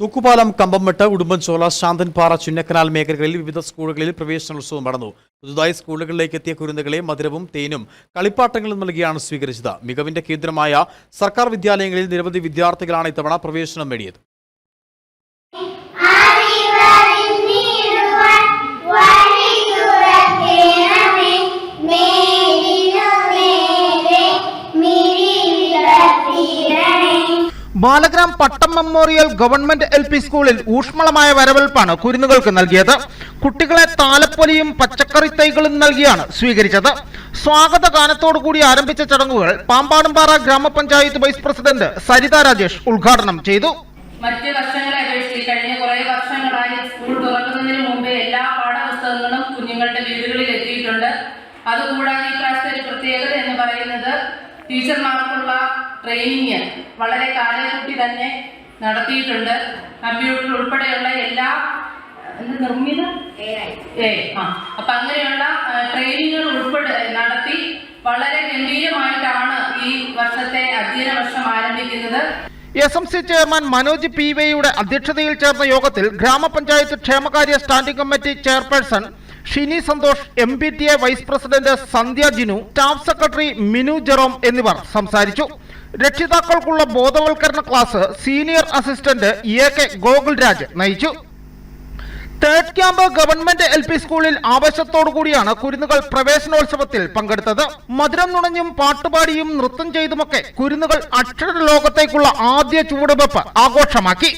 തൂക്കുപാലം കമ്പംമെട്ട് ഉടുമ്പൻചോല ശാന്തൻപാറ ചിന്നക്കനാൽ മേഖലകളിൽ വിവിധ സ്കൂളുകളിൽ പ്രവേശനോത്സവം നടന്നു. പുതുതായി സ്കൂളുകളിലേക്ക് എത്തിയ കുരുന്നുകളെ മധുരവും തേനും കളിപ്പാട്ടങ്ങളും നൽകിയാണ് സ്വീകരിച്ചത്. മികവിന്റെ കേന്ദ്രമായ സർക്കാർ വിദ്യാലയങ്ങളിൽ നിരവധി വിദ്യാർത്ഥികളാണ് ഇത്തവണ പ്രവേശനം നേടിയത്. Balagram Pattam memorial government L P സ്കൂളിൽ ഊഷ്മളമായ വരവേൽപ്പാണ് കുരുന്നുകൾക്ക് നൽകിയത്. കുട്ടികളെ താലപ്പൊലിയും പച്ചക്കറി തൈകളും നൽകിയാണ് സ്വീകരിച്ചത്. സ്വാഗത ഗാനത്തോടു കൂടി ആരംഭിച്ച ചടങ്ങുകൾ പാമ്പാടുംപാറ ഗ്രാമപഞ്ചായത്ത് വൈസ് പ്രസിഡന്റ് സരിത രാജേഷ് ഉദ്ഘാടനം ചെയ്തു. മറ്റ് വർഷങ്ങളെ അപേക്ഷിച്ച് കഴിഞ്ഞ കുറേ വർഷങ്ങളായി സ്കൂൾ തുറക്കുന്നതിന് മുമ്പേ എല്ലാ പാഠപുസ്തകങ്ങളും കുഞ്ഞുങ്ങളുടെ വീടുകളിൽ എത്തിയിട്ടുണ്ട്. അതുകൂടാതെ ഈ പ്രാവശ്യത്തെ ഒരു പ്രത്യേകത എന്ന് പറയുന്നത് ടീച്ചർമാർക്കുള്ള ട്രെയിനിങ് വളരെ കാലക്കൂട്ടി തന്നെ നടത്തിയിട്ടുണ്ട്. കമ്പ്യൂട്ടർ ഉൾപ്പെടെയുള്ള എല്ലാ നിർമ്മിത ഏ ആ. അപ്പൊ അങ്ങനെയുള്ള ട്രെയിനിങ്ങുകൾ ഉൾപ്പെടെ നടത്തി വളരെ ഗംഭീരമായിട്ടാണ് ഈ വർഷത്തെ അധ്യയന വർഷം ആരംഭിക്കുന്നത്. S M C chairman Manoj P വൈയുടെ അധ്യക്ഷതയിൽ ചേർന്ന യോഗത്തിൽ ഗ്രാമപഞ്ചായത്ത് ക്ഷേമകാര്യ standing committee chairperson Shini Santhosh M P T A vice president Sandhya Jinu staff secretary Minu Jerome എന്നിവർ സംസാരിച്ചു. രക്ഷിതാക്കൾക്കുള്ള ബോധവൽക്കരണ class senior assistant A K Gokulraj നയിച്ചു. Third camp government L P സ്കൂളിൽ ആവേശത്തോടു കൂടിയാണ് കുരുന്നുകൾ പ്രവേശനോത്സവത്തിൽ പങ്കെടുത്തത്. മധുരം നുണഞ്ഞും പാട്ടുപാടിയും നൃത്തം ചെയ്തുമൊക്കെ കുരുന്നുകൾ അക്ഷര ലോകത്തേക്കുള്ള ആദ്യ ചുവടുവെപ്പ് ആഘോഷമാക്കി.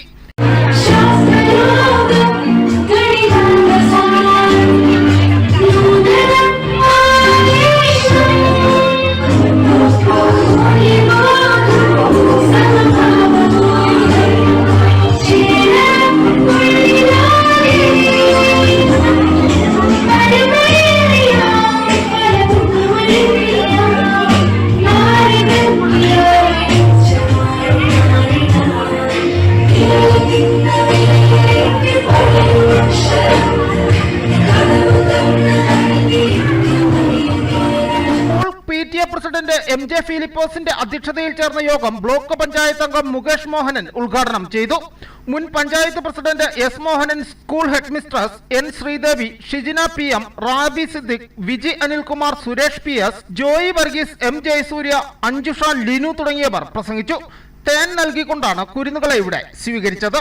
പ്രസിഡന്റ് എം ജെ ഫിലിപ്പോസിന്റെ അധ്യക്ഷതയിൽ ചേർന്ന യോഗം ബ്ലോക്ക് പഞ്ചായത്ത് അംഗം മുകേഷ് മോഹനൻ ഉദ്ഘാടനം ചെയ്തു. മുൻ panchayat president S Mohanan school headmistress N Sreedevi Shijina P M Rabi Siddique Viji Anilkumar Suresh P S Joy Varghese M Jayasurya Anjusha Linu തുടങ്ങിയവർ പ്രസംഗിച്ചു. തേൻ നൽകിക്കൊണ്ടാണ് കുരുന്നുകളെ ഇവിടെ സ്വീകരിച്ചത്.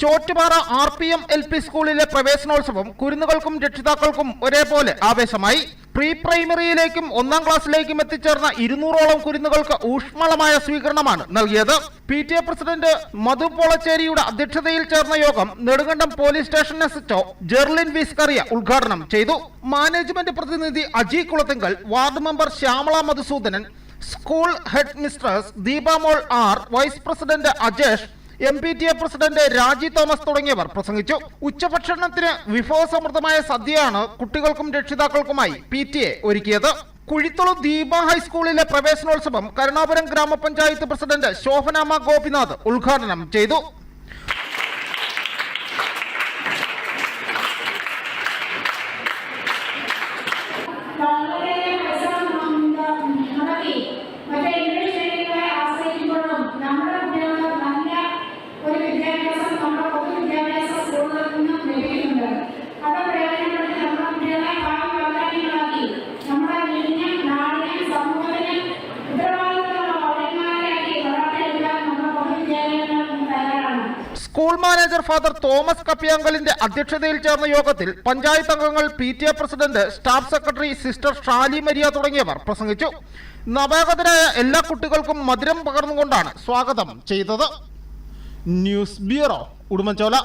Chottupara R P M L P സ്കൂളിലെ പ്രവേശനോത്സവം കുരുന്നുകൾക്കും രക്ഷിതാക്കൾക്കും ഒരേപോലെ ആവേശമായി. പ്രീ പ്രൈമറിയിലേക്കും ഒന്നാം ക്ലാസ്സിലേക്കും എത്തിച്ചേർന്ന ഇരുന്നൂറോളം കുരുന്നുകൾക്ക് ഊഷ്മളമായ സ്വീകരണമാണ് നൽകിയത്. P T A president Madhu പോളച്ചേരിയുടെ അധ്യക്ഷതയിൽ ചേർന്ന യോഗം Nedumkandam police station S HO Jerlin Viscaria ഉദ്ഘാടനം ചെയ്തു. മാനേജ്മെന്റ് പ്രതിനിധി Aji Kulathinkal ward member Shyamala Madhusoodanan school head mistress Deepamol R vice president Ajesh M P T A president Raji Thomas തുടങ്ങിയവർ പ്രസംഗിച്ചു. ഉച്ചഭക്ഷണത്തിന് വിഭവസമൃദ്ധമായ സദ്യയാണ് കുട്ടികൾക്കും രക്ഷിതാക്കൾക്കുമായി പി ടി എ ഒരുക്കിയത്. കുഴിത്തുളു ദീപ ഹൈസ്കൂളിലെ പ്രവേശനോത്സവം കരുണാപുരം ഗ്രാമപഞ്ചായത്ത് പ്രസിഡന്റ് ശോഭനാമ ഗോപിനാഥ് ഉദ്ഘാടനം ചെയ്തു. Thank പരിശ്രമം സ്കൂൾ മാനേജർ ഫാദർ തോമസ് കപ്പിയാങ്കലിന്റെ അധ്യക്ഷതയിൽ ചേർന്ന യോഗത്തിൽ പഞ്ചായത്ത് അംഗങ്ങൾ P T A president staff secretary sister Shali Maria തുടങ്ങിയവർ പ്രസംഗിച്ചു. നവാഗതരായ എല്ലാ കുട്ടികൾക്കും മധുരം പകർന്നുകൊണ്ടാണ് സ്വാഗതം ചെയ്തത്. News bureau Udumbanchola.